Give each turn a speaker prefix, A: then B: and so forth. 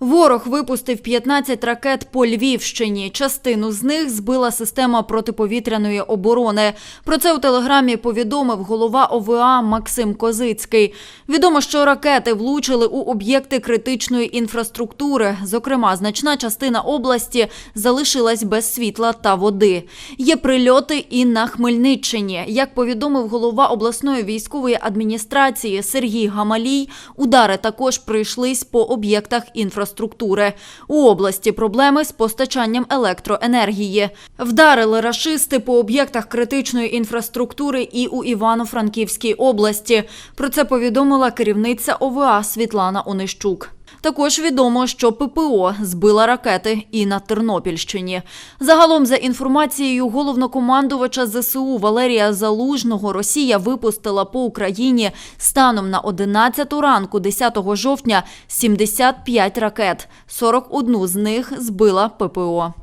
A: Ворог випустив 15 ракет по Львівщині. Частину з них збила система протиповітряної оборони. Про це у телеграмі повідомив голова ОВА Максим Козицький. Відомо, що ракети влучили у об'єкти критичної інфраструктури. Зокрема, значна частина області залишилась без світла та води. Є прильоти і на Хмельниччині. Як повідомив голова обласної військової адміністрації Сергій Гамалій, удари також прийшлись по об'єктах інфраструктури. У області проблеми з постачанням електроенергії. Вдарили рашисти по об'єктах критичної інфраструктури і у Івано-Франківській області. Про це повідомила керівниця ОВА Світлана Онищук. Також відомо, що ППО збила ракети і на Тернопільщині. Загалом, за інформацією головнокомандувача ЗСУ Валерія Залужного, Росія випустила по Україні станом на 11 ранку 10 жовтня 75 ракет. 41 з них збила ППО.